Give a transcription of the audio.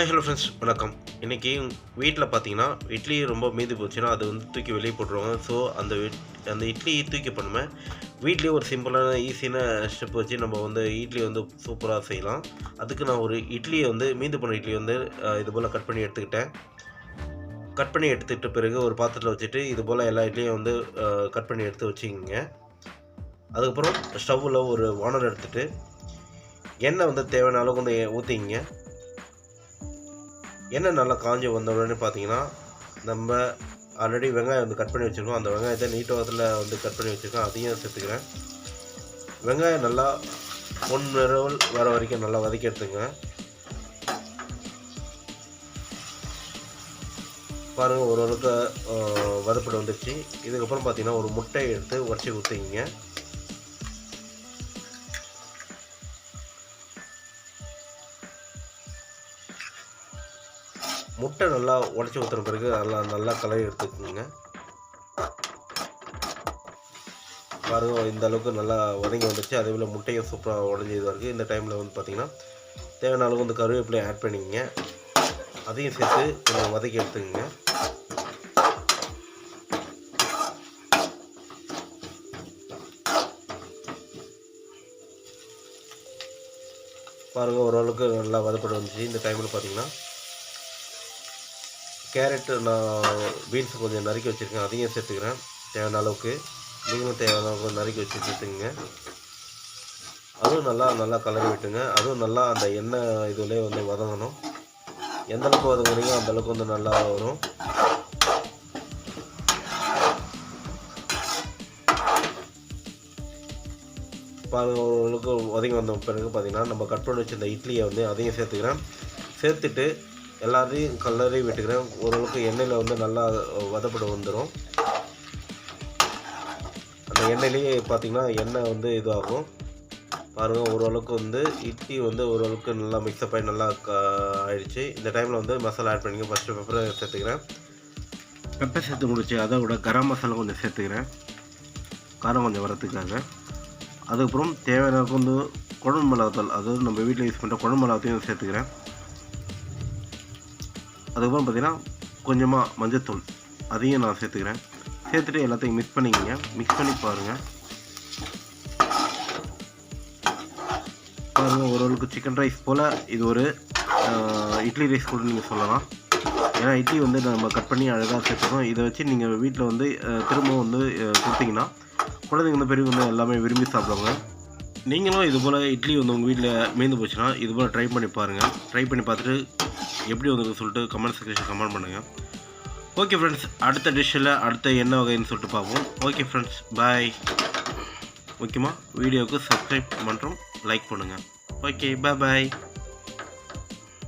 Hi hello friends வணக்கம். இன்றைக்கி வீட்டில் பார்த்தீங்கன்னா இட்லி ரொம்ப மீதி போச்சுன்னா அது வந்து தூக்கி வெளியே போட்டுருவாங்க. ஸோ அந்த வீட்- அந்த இட்லி தூக்கி பண்ணுமே வீட்லேயே ஒரு சிம்பிளான ஈஸியான ஸ்டெப் வச்சு நம்ம வந்து இட்லி வந்து சூப்பராக செய்யலாம். அதுக்கு நான் ஒரு இட்லியை வந்து மீந்து பண்ண இட்லி வந்து இது போல் கட் பண்ணி எடுத்துக்கிட்டேன். கட் பண்ணி எடுத்துக்கிட்ட பிறகு ஒரு பாத்திரத்தில் வச்சுட்டு இது போல் எல்லா இட்லியும் வந்து கட் பண்ணி எடுத்து வச்சுக்கிங்க. அதுக்கப்புறம் ஸ்டவ்வில் ஒரு வானல் எடுத்துகிட்டு எண்ணெய் வந்து தேவையான அளவுக்கு வந்து ஊற்றிங்க எண்ணெய் நல்லா காஞ்சி வந்த உடனே பார்த்தீங்கன்னா நம்ம ஆல்ரெடி வெங்காயம் வந்து கட் பண்ணி வச்சுருக்கோம். அந்த வெங்காயத்தை நீட்டத்தில் வந்து கட் பண்ணி வச்சுருக்கோம் அதையும் சேர்த்துக்கிறேன். வெங்காயம் நல்லா பொன் நிறவல் வர வரைக்கும் நல்லா வதக்கி எடுத்துங்க பாருங்கள் ஓரளவுக்கு வதப்படு வந்துடுச்சு இதுக்கப்புறம் பார்த்தீங்கன்னா ஒரு முட்டையை எடுத்து உடச்சி ஊற்றிக்கிங்க முட்டை நல்லா உடச்சி ஊற்றுற பிறகு நல்லா நல்லா கலரி எடுத்துக்கோங்க. பாருங்க இந்த அளவுக்கு நல்லா வதங்கி வந்துச்சு அதே போல் முட்டையும் சூப்பராக உடஞ்சி இருக்குது இந்த டைமில் வந்து பார்த்திங்கன்னா தேவையான அளவுக்கு வந்து கருவேப்பிலையும் ஆட் பண்ணிக்கங்க. அதையும் சேர்த்து கொஞ்சம் வதக்கி எடுத்துக்கோங்க. பாருங்கள் ஓரளவுக்கு நல்லா வதப்பட்டு வந்துச்சு இந்த டைமில் பார்த்திங்கன்னா கேரட்டு நான் பீன்ஸ் கொஞ்சம் நறுக்கி வச்சுருக்கேன். அதையும் சேர்த்துக்கிறேன். தேவையான அளவுக்கு. நீங்களும் தேவையான அளவுக்கு நறுக்கி வச்சு சேர்த்துக்கோங்க. அதுவும் நல்லா நல்லா கலரி விட்டுங்க. அதுவும் நல்லா அந்த எண்ணெய் இதுலேயே வந்து வதங்கணும். எந்த அளவுக்கு வதங்குறீங்க அந்த அளவுக்கு வந்து நல்லா வரும். பாருங்க ஓரளவுக்கு வதங்கி வந்த பிறகு பார்த்திங்கன்னா நம்ம கட் பண்ணி வச்சிருந்த இட்லியை வந்து அதையும் சேர்த்துக்கிறேன். சேர்த்துட்டு எல்லாத்தையும் கலரையும் விட்டுக்கிறேன். ஓரளவுக்கு எண்ணெயில் வந்து நல்லா வதப்பட வந்துடும் அந்த எண்ணெயிலேயே பார்த்திங்கன்னா எண்ணெய் வந்து இதாகும். பாருங்கள் ஓரளவுக்கு வந்து இட்லி வந்து ஓரளவுக்கு நல்லா மிக்ஸப் ஆகி நல்லா க ஆயிடுச்சு. இந்த டைமில் வந்து மசாலா ஆட் பண்ணிங்க ஃபஸ்ட்டு பெப்பரை சேர்த்துக்கிறேன். பெப்பர் சேர்த்து முடிச்சு அதை விட கரம் மசாலா கொஞ்சம் சேர்த்துக்கிறேன். காரம் கொஞ்சம் வரத்துக்காக அதுக்கப்புறம் தேவையான வந்து குழம்பு மிளகாத்தூள் அதாவது நம்ம வீட்டில் யூஸ் பண்ணுற குழம்பு மிளகாத்தையும் சேர்த்துக்கிறேன். அதுக்கப்புறம் பார்த்தீங்கன்னா கொஞ்சமாக மஞ்சத்தூள். அதையும் நான் சேர்த்துக்கிறேன். சேர்த்துட்டு எல்லாத்தையும் மிக்ஸ் பண்ணிக்கங்க. மிக்ஸ் பண்ணி பாருங்கள் பாருங்கள் ஓரளவுக்கு சிக்கன் ரைஸ் போல் இது ஒரு இட்லி ரைஸ் கூட நீங்கள் சொல்லலாம். ஏன்னா இட்லி வந்து நம்ம கட் பண்ணி அழகாக சேர்த்துக்கணும். இதை வச்சு நீங்கள் வீட்டில் வந்து திரும்ப திரும்பவும் வந்து கொடுத்தீங்கன்னா குழந்தைங்க வந்து பெரியவங்க வந்து எல்லாமே விரும்பி சாப்பிடுவாங்க. நீங்களும் இது போல் இட்லி வந்து உங்கள் வீட்டில் மீந்து போச்சுன்னா இது போல் ட்ரை பண்ணி பாருங்கள் ட்ரை பண்ணி பார்த்துட்டு எப்படி வந்திருக்கு சொல்லிட்டு கமெண்ட் செக்ஷன் கமெண்ட் பண்ணுங்கள் ஓகே ஃப்ரெண்ட்ஸ் அடுத்த டிஷ்ஷில் அடுத்த என்ன வகைன்னு சொல்லிட்டு பார்ப்போம். ஓகே ஃப்ரெண்ட்ஸ் பாய் முக்கியமாக வீடியோவுக்கு சப்ஸ்கிரைப் பண்ணுறோம் லைக் பண்ணுங்கள் ஓகே பாய் பாய்